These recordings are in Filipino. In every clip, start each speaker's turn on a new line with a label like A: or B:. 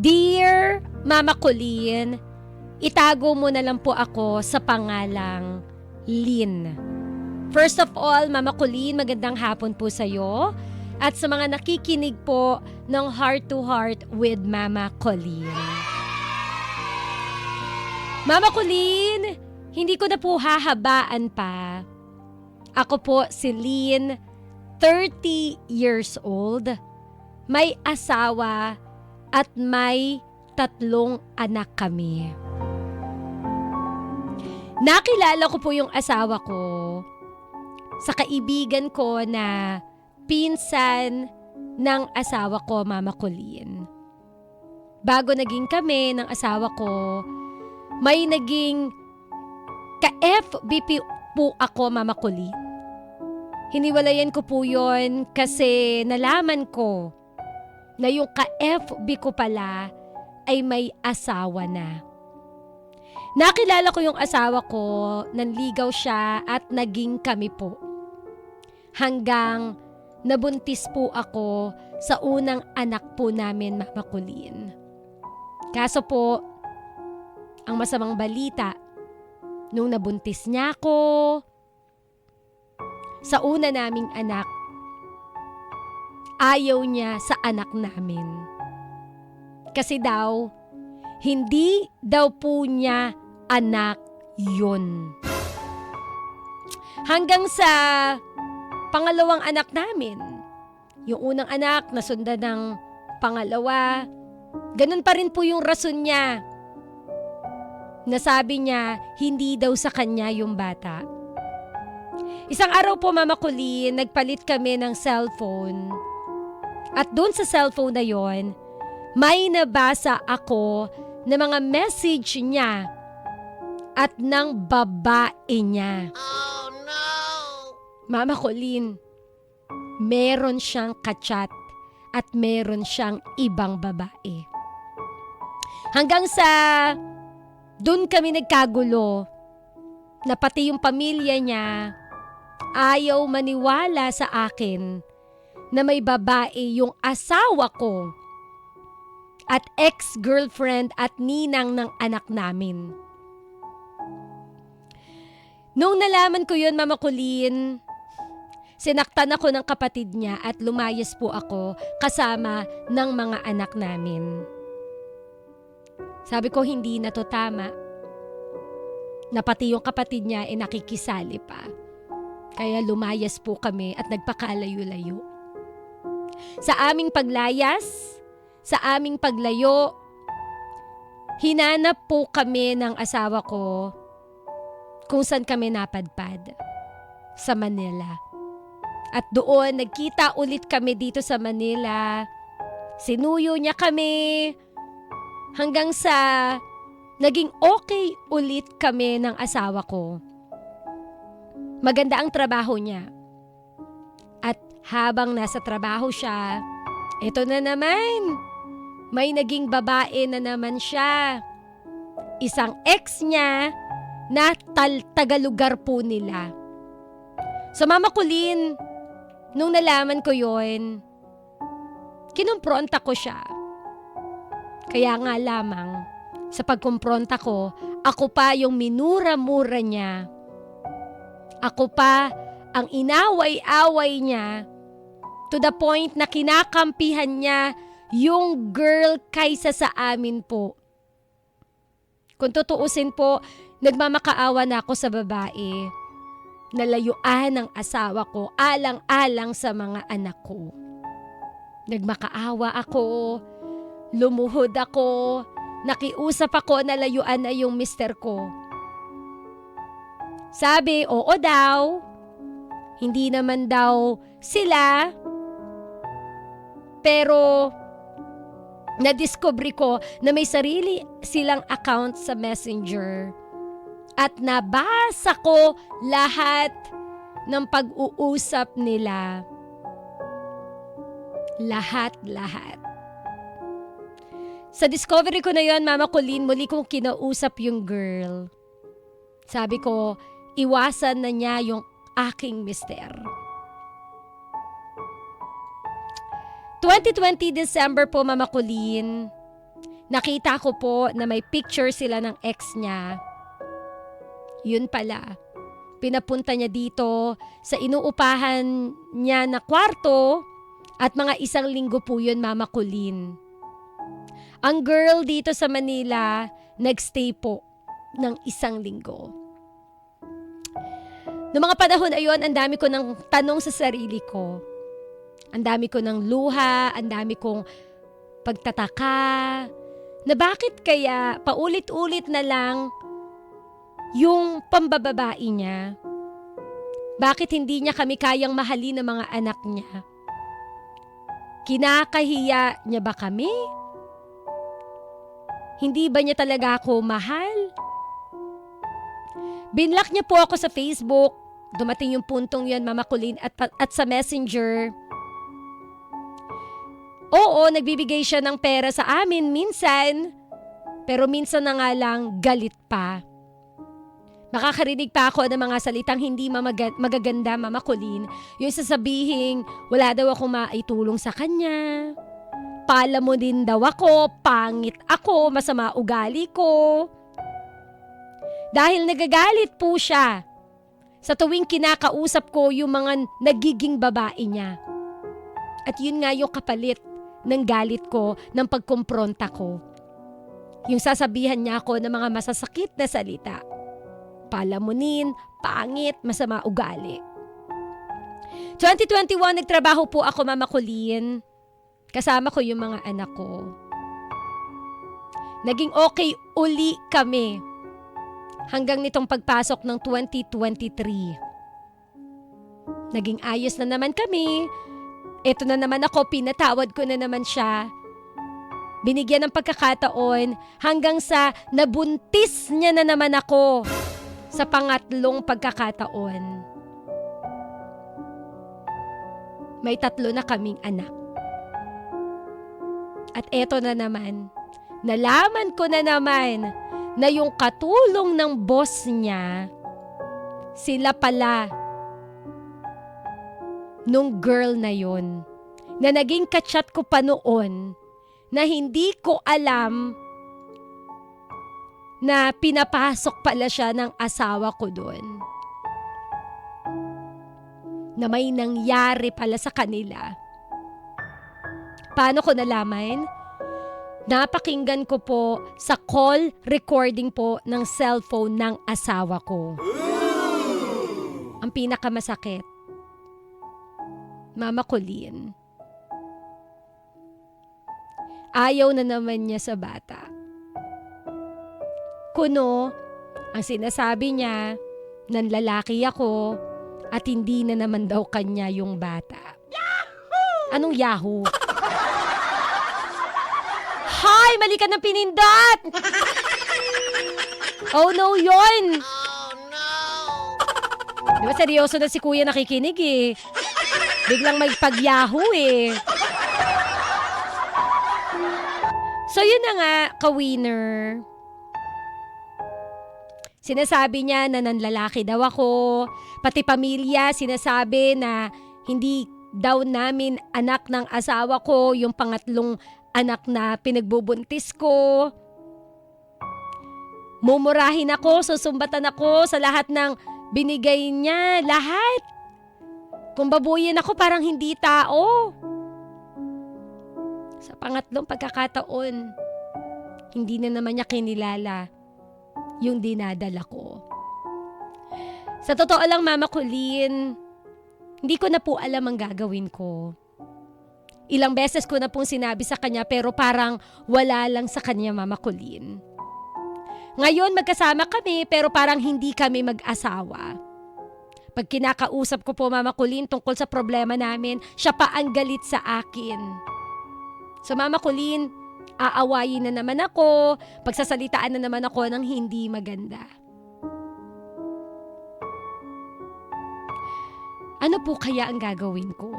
A: Dear Mama Colleen, itago mo na lang po ako sa pangalang Lynn. First of all, Mama Colleen, magandang hapon po sa iyo. At sa mga nakikinig po ng Heart to Heart with Mama Colleen. Mama Colleen, hindi ko na po hahabaan pa. Ako po si Lynn, 30 years old, may asawa at may tatlong anak kami. Nakilala ko po yung asawa ko sa kaibigan ko na pinsan ng asawa ko, Mama Colleen. Bago naging kami ng asawa ko, may naging ka-FBP po ako, Mama Colleen. Hiniwalayan ko po yon kasi nalaman ko na yung ka-FB ko pala ay may asawa na. Nakilala ko yung asawa ko, nanligaw siya at naging kami po. Hanggang nabuntis po ako sa unang anak po namin, Mama Colleen. Kaso po, ang masamang balita, nung nabuntis niya ako, sa una naming anak, ayaw niya sa anak namin. Kasi daw, hindi daw po niya anak yun. Hanggang sa pangalawang anak namin, yung unang anak nasundan ng pangalawa, ganun pa rin po yung rason niya. Nasabi niya, hindi daw sa kanya yung bata. Isang araw po, Mama Colleen, nagpalit kami ng cellphone. At doon sa cellphone na yon, may nabasa ako na mga message niya at ng babae niya.
B: Oh no!
A: Mama Colleen, meron siyang kachat at meron siyang ibang babae. Hanggang sa doon kami nagkagulo na pati yung pamilya niya ayaw maniwala sa akin na may babae yung asawa ko at ex-girlfriend at ninang ng anak namin. Nung nalaman ko yun, Mama Colleen, sinaktan ako ng kapatid niya at lumayas po ako kasama ng mga anak namin. Sabi ko, hindi na to tama. Na pati yung kapatid niya ay nakikisali pa. Kaya lumayas po kami at nagpakalayo-layo. Sa aming paglayas, sa aming paglayo, hinanap po kami ng asawa ko kung saan kami napadpad. Sa Manila. At doon, nagkita ulit kami dito sa Manila. Sinuyo niya kami. Hanggang sa naging okay ulit kami ng asawa ko. Maganda ang trabaho niya. Habang nasa trabaho siya, ito na naman. May naging babae na naman siya. Isang ex niya na tal tagalugar po nila. So Mama Colleen, nung nalaman ko yon, kinumpronta ko siya. Kaya nga lamang, sa pagkumpronta ko, ako pa yung minura-mura niya. Ako pa ang inaway-away niya to the point na kinakampihan niya yung girl kaysa sa amin po. Kung tutuusin po, nagmamakaawa na ako sa babae. Nalayuan ng asawa ko alang-alang sa mga anak ko. Nagmakaawa ako, lumuhod ako, nakiusap ako na layuan na yung mister ko. Sabi, oo daw, hindi naman daw sila, pero nadiscovery ko na may sarili silang account sa messenger at nabasa ko lahat ng pag-uusap nila. Lahat-lahat. Sa discovery ko na yon, Mama Colleen, muli kong kinausap yung girl. Sabi ko, iwasan na niya yung aking mister. 2020 December po, Mama Colleen, nakita ko po na may picture sila ng ex niya. Yun pala. Pinapunta niya dito sa inuupahan niya na kwarto at mga isang linggo po yun, Mama Colleen. Ang girl dito sa Manila, nagstay po ng isang linggo. Noong mga panahon ayon, ang dami ko ng tanong sa sarili ko. Ang dami ko ng luha, ang dami kong pagtataka, na bakit kaya paulit-ulit na lang yung pambababae niya? Bakit hindi niya kami kayang mahalin ng mga anak niya? Kinakahiya niya ba kami? Hindi ba niya talaga ako mahal? Binlock niya po ako sa Facebook. Dumating yung puntong yun, Mama Colleen, at, at sa messenger. Oo, nagbibigay siya ng pera sa amin minsan. Pero minsan na nga lang, galit pa. Makakarinig pa ako ng mga salitang hindi mamaga- magaganda, Mama Colleen. Yung sasabihin, wala daw ako maitulong sa kanya. Pala mo din daw ako, pangit ako, masama ugali ko. Dahil nagagalit po siya sa tuwing kinakausap ko yung mga nagiging babae niya. At yun nga yung kapalit ng galit ko ng pagkumpronta ko. Yung sasabihan niya ako ng mga masasakit na salita. Palamunin, pangit, masama ugali. 2021, nagtrabaho po ako, Mama Colleen. Kasama ko yung mga anak ko. Naging okay uli kami hanggang nitong pagpasok ng 2023. Naging ayos na naman kami. Ito na naman ako, pinatawad ko na naman siya. Binigyan ng pagkakataon hanggang sa nabuntis niya na naman ako sa pangatlong pagkakataon. May tatlo na kaming anak. At eto na naman, nalaman ko na naman na yung katulong ng boss niya, sila pala nung girl na yon na naging kachat ko pa noon na hindi ko alam na pinapasok pala siya ng asawa ko doon. Na may nangyari pala sa kanila. Paano ko nalaman? Napakinggan ko po sa call recording po ng cellphone ng asawa ko. Ang pinakamasakit. Mama Colleen. Ayaw na naman niya sa bata. Kuno, ang sinasabi niya, nan lalaki ako at hindi na naman daw kanya yung bata. Anong Yahoo? Hay! Mali ka ng pinindot! oh no, yon!
B: Oh no!
A: Di ba seryoso na si kuya nakikinig eh. Biglang may pag-yahoo eh. So yun na nga, ka-winner. Sinasabi niya na nanlalaki daw ako. Pati pamilya sinasabi na hindi daw namin anak ng asawa ko, yung pangatlong anak na pinagbubuntis ko. Mumurahin ako, susumbatan ako sa lahat ng binigay niya, lahat. Kung babuyin ako, parang hindi tao. Sa pangatlong pagkakataon, hindi na naman niya kinilala yung dinadala ko. Sa totoo lang, Mama Colleen, hindi ko na po alam ang gagawin ko. Ilang beses ko na pong sinabi sa kanya pero parang wala lang sa kanya, Mama Colleen. Ngayon magkasama kami pero parang hindi kami mag-asawa. Pag kinakausap ko po Mama Colleen tungkol sa problema namin, siya pa ang galit sa akin. So Mama Colleen, aawayin na naman ako, pagsasalitaan na naman ako ng hindi maganda. Ano po kaya ang gagawin ko?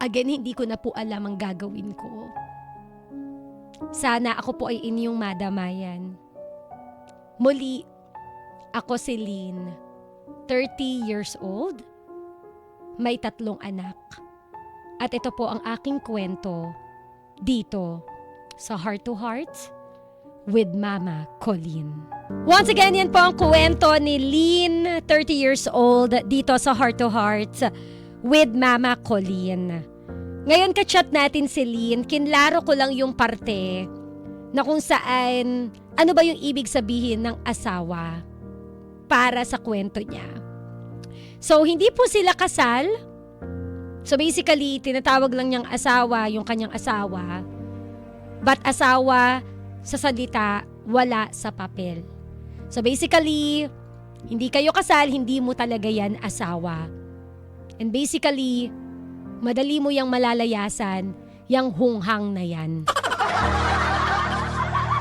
A: Again, hindi ko na po alam ang gagawin ko. Sana ako po ay inyong madamayan. Muli, ako si Lynn, 30 years old, may tatlong anak. At ito po ang aking kwento dito sa Heart to Heart with Mama Colleen. Once again, yan po ang kwento ni Lynn, 30 years old, dito sa Heart to Heart with Mama Colleen. Ngayon ka-chat natin si Lynn, kinlaro ko lang yung parte na kung saan ano ba yung ibig sabihin ng asawa para sa kwento niya. So, hindi po sila kasal. So, basically, tinatawag lang niyang asawa yung kanyang asawa. But asawa sa salita, wala sa papel. So, basically, hindi kayo kasal, hindi mo talaga yan asawa. And basically, madali mo yang malalayasan, yang hunghang na yan.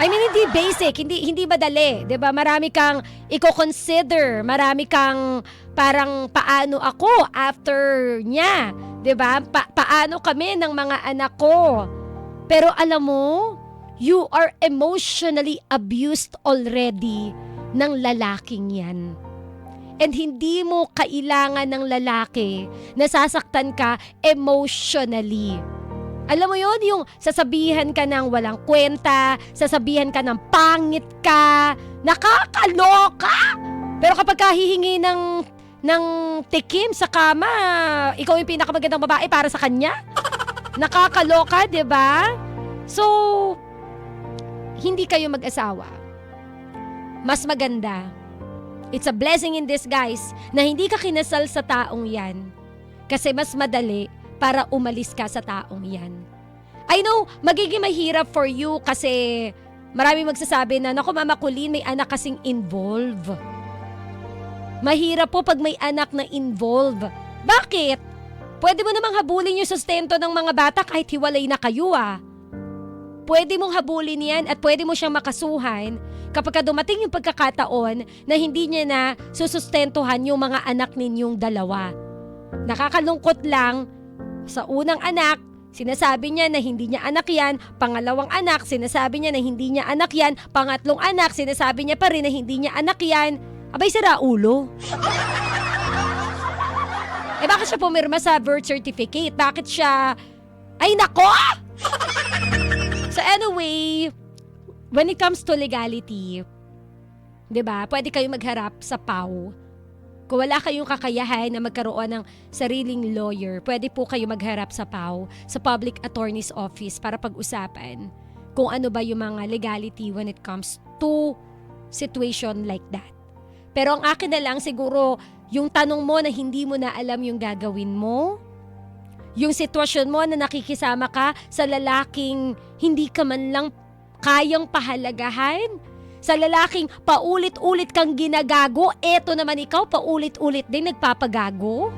A: I mean, hindi basic, hindi hindi madali, 'di ba? Marami kang i-consider, marami kang parang paano ako after niya, 'di ba? Pa- paano kami ng mga anak ko. Pero alam mo, you are emotionally abused already ng lalaking 'yan. And hindi mo kailangan ng lalaki na sasaktan ka emotionally. Alam mo yon yung sasabihan ka ng walang kwenta, sasabihan ka ng pangit ka, nakakaloka! Pero kapag ka hihingi ng, ng tikim sa kama, ikaw yung pinakamagandang babae para sa kanya? Nakakaloka, di ba? So, hindi kayo mag-asawa. Mas maganda. It's a blessing in disguise na hindi ka kinasal sa taong yan. Kasi mas madali para umalis ka sa taong yan. I know, magiging mahirap for you kasi marami magsasabi na, naku Mama Colleen, may anak kasing involve. Mahirap po pag may anak na involve. Bakit? Pwede mo namang habulin yung sustento ng mga bata kahit hiwalay na kayo ah. Pwede mong habulin yan at pwede mo siyang makasuhan kapag ka dumating yung pagkakataon na hindi niya na susustentuhan yung mga anak ninyong dalawa. Nakakalungkot lang, sa unang anak, sinasabi niya na hindi niya anak yan. Pangalawang anak, sinasabi niya na hindi niya anak yan. Pangatlong anak, sinasabi niya pa rin na hindi niya anak yan. Abay, sira ulo. eh bakit siya pumirma sa birth certificate? Bakit siya... Ay nako! so anyway, when it comes to legality, 'di ba? Pwede kayo magharap sa PAW kung wala kayong kakayahan na magkaroon ng sariling lawyer, pwede po kayo magharap sa PAW, sa Public Attorney's Office para pag-usapan kung ano ba yung mga legality when it comes to situation like that. Pero ang akin na lang siguro, yung tanong mo na hindi mo na alam yung gagawin mo, yung sitwasyon mo na nakikisama ka sa lalaking hindi ka man lang kayang pahalagahan, sa lalaking paulit-ulit kang ginagago, eto naman ikaw paulit-ulit din nagpapagago.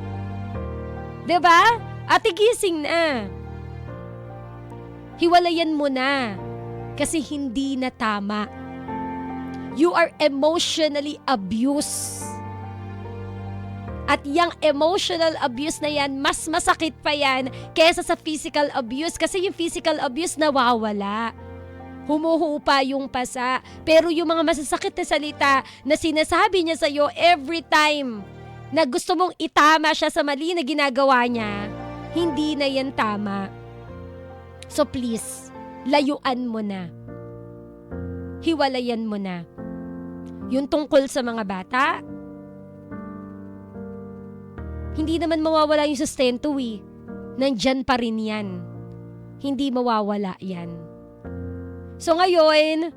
A: 'Di ba? Ate gising na. Hiwalayan mo na kasi hindi na tama. You are emotionally abused. At yung emotional abuse na yan, mas masakit pa yan kesa sa physical abuse kasi yung physical abuse nawawala humuhupa yung pasa. Pero yung mga masasakit na salita na sinasabi niya sa'yo every time na gusto mong itama siya sa mali na ginagawa niya, hindi na yan tama. So please, layuan mo na. Hiwalayan mo na. Yung tungkol sa mga bata, hindi naman mawawala yung sustento eh. Nandyan pa rin yan. Hindi mawawala yan. So ngayon,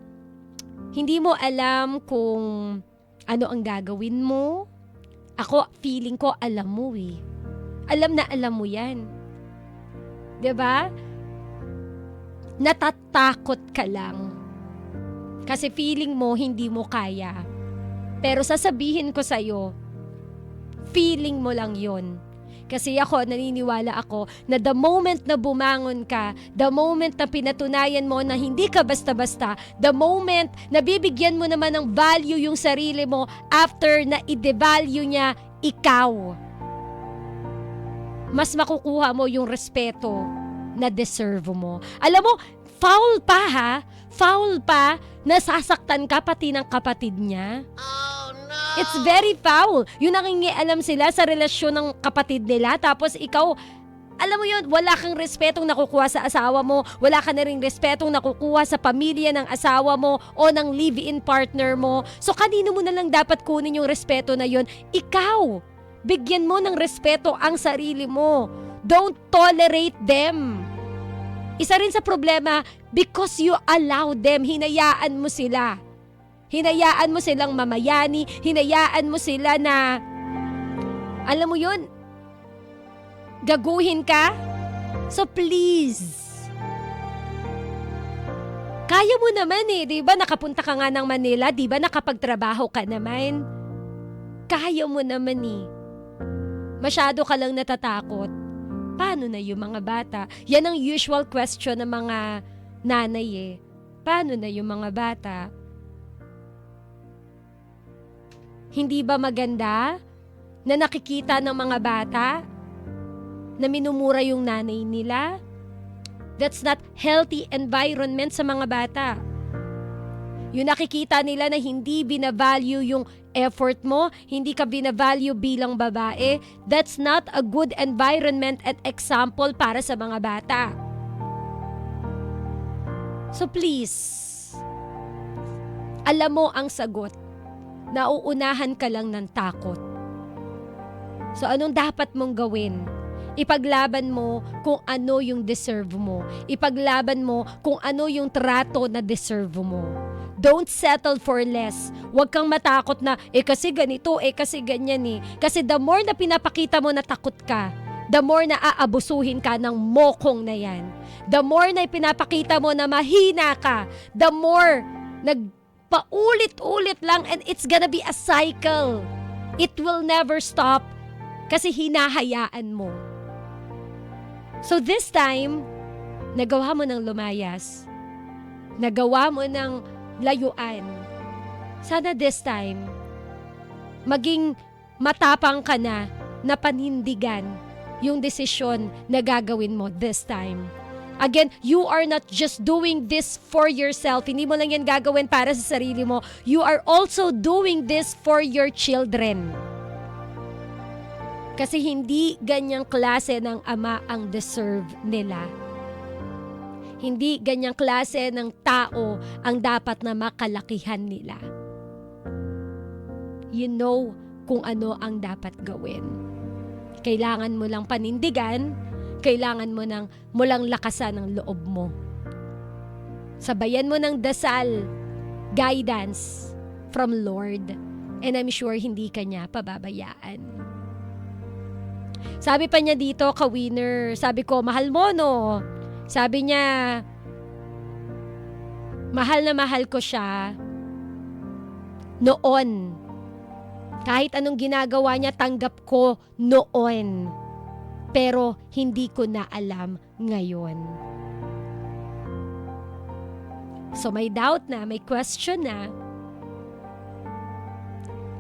A: hindi mo alam kung ano ang gagawin mo. Ako, feeling ko, alam mo eh. Alam na alam mo yan. ba? Natatakot ka lang. Kasi feeling mo hindi mo kaya. Pero sasabihin ko sa'yo, feeling mo lang yon kasi ako, naniniwala ako na the moment na bumangon ka, the moment na pinatunayan mo na hindi ka basta-basta, the moment na bibigyan mo naman ng value yung sarili mo after na i-devalue niya ikaw, mas makukuha mo yung respeto na deserve mo. Alam mo, foul pa ha, foul pa, nasasaktan ka pati ng kapatid niya.
B: Oh!
A: It's very foul. Yung nangingialam sila sa relasyon ng kapatid nila tapos ikaw alam mo yun, wala kang respetong nakukuha sa asawa mo, wala ka na rin respetong nakukuha sa pamilya ng asawa mo o ng live-in partner mo. So kanino mo na lang dapat kunin yung respeto na yun? Ikaw! Bigyan mo ng respeto ang sarili mo. Don't tolerate them. Isa rin sa problema, because you allow them, hinayaan mo sila. Hinayaan mo silang mamayani, hinayaan mo sila na, alam mo yun, gaguhin ka? So please, kaya mo naman eh, di ba? Nakapunta ka nga ng Manila, di ba? Nakapagtrabaho ka naman. Kaya mo naman eh. Masyado ka lang natatakot. Paano na yung mga bata? Yan ang usual question ng mga nanay eh. Paano na yung mga bata? Hindi ba maganda na nakikita ng mga bata na minumura yung nanay nila? That's not healthy environment sa mga bata. Yung nakikita nila na hindi binavalue yung effort mo, hindi ka binavalue bilang babae, that's not a good environment at example para sa mga bata. So please, alam mo ang sagot. Nauunahan ka lang ng takot. So anong dapat mong gawin? Ipaglaban mo kung ano yung deserve mo. Ipaglaban mo kung ano yung trato na deserve mo. Don't settle for less. Huwag kang matakot na, eh kasi ganito, eh kasi ganyan eh. Kasi the more na pinapakita mo na takot ka, the more na aabusuhin ka ng mokong na yan. The more na pinapakita mo na mahina ka, the more nagpaulit-ulit lang and it's gonna be a cycle. It will never stop kasi hinahayaan mo. So this time, nagawa mo ng lumayas. Nagawa mo ng layuan. Sana this time, maging matapang ka na na panindigan yung desisyon na gagawin mo this time. Again, you are not just doing this for yourself. Hindi mo lang yan gagawin para sa sarili mo. You are also doing this for your children. Kasi hindi ganyang klase ng ama ang deserve nila. Hindi ganyang klase ng tao ang dapat na makalakihan nila. You know kung ano ang dapat gawin. Kailangan mo lang panindigan, kailangan mo nang mulang lakasan ang loob mo. Sabayan mo ng dasal, guidance from Lord, and I'm sure hindi ka niya pababayaan. Sabi pa niya dito, ka-winner, sabi ko, mahal mo no? Sabi niya, mahal na mahal ko siya noon. Kahit anong ginagawa niya, tanggap ko noon. Pero hindi ko na alam ngayon. So may doubt na, may question na.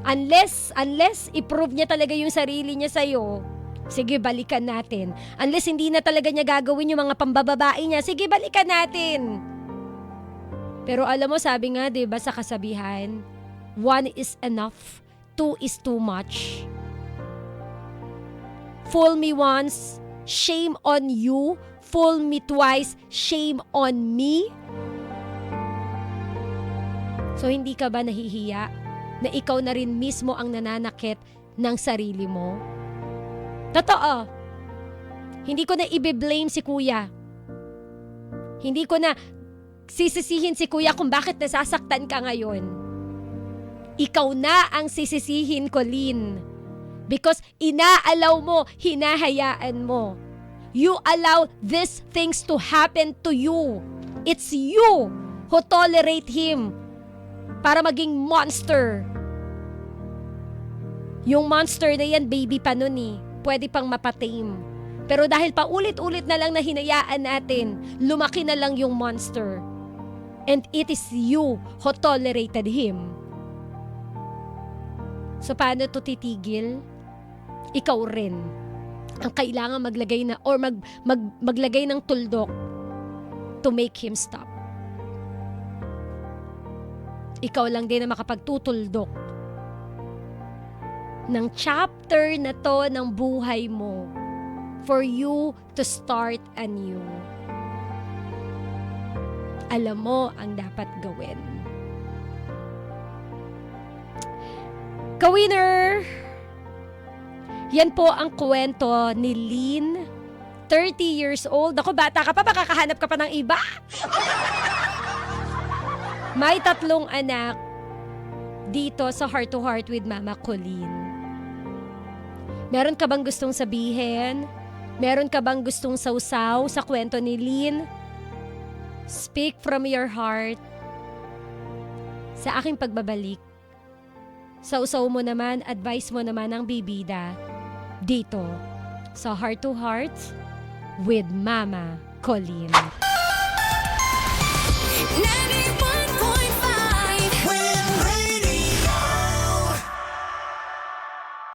A: Unless, unless i-prove niya talaga yung sarili niya sa'yo, sige balikan natin. Unless hindi na talaga niya gagawin yung mga pambababae niya, sige balikan natin. Pero alam mo, sabi nga, di ba sa kasabihan, one is enough, two is too much. Fool me once, shame on you. Fool me twice, shame on me. So hindi ka ba nahihiya na ikaw na rin mismo ang nananakit ng sarili mo? Totoo. Hindi ko na ibe-blame si kuya. Hindi ko na sisisihin si kuya kung bakit nasasaktan ka ngayon. Ikaw na ang sisisihin ko, Lynn. Because inaalaw mo, hinahayaan mo. You allow these things to happen to you. It's you who tolerate him para maging monster. Yung monster na yan, baby pa nun eh. Pwede pang mapatame. Pero dahil paulit-ulit na lang na hinayaan natin, lumaki na lang yung monster. And it is you who tolerated him. So paano to titigil? Ikaw rin ang kailangan maglagay na or mag, mag, maglagay ng tuldok to make him stop. Ikaw lang din na makapagtutuldok ng chapter na to ng buhay mo for you to start anew. Alam mo ang dapat gawin. Kawinner! Yan po ang kwento ni Lynn, 30 years old. Ako, bata ka pa, makakahanap ka pa ng iba. May tatlong anak dito sa Heart to Heart with Mama Colleen. Meron ka bang gustong sabihin? Meron ka bang gustong sausaw sa kwento ni Lynn? Speak from your heart. Sa aking pagbabalik, sausaw mo naman, advice mo naman ang bibida dito sa Heart to Heart with Mama Colleen.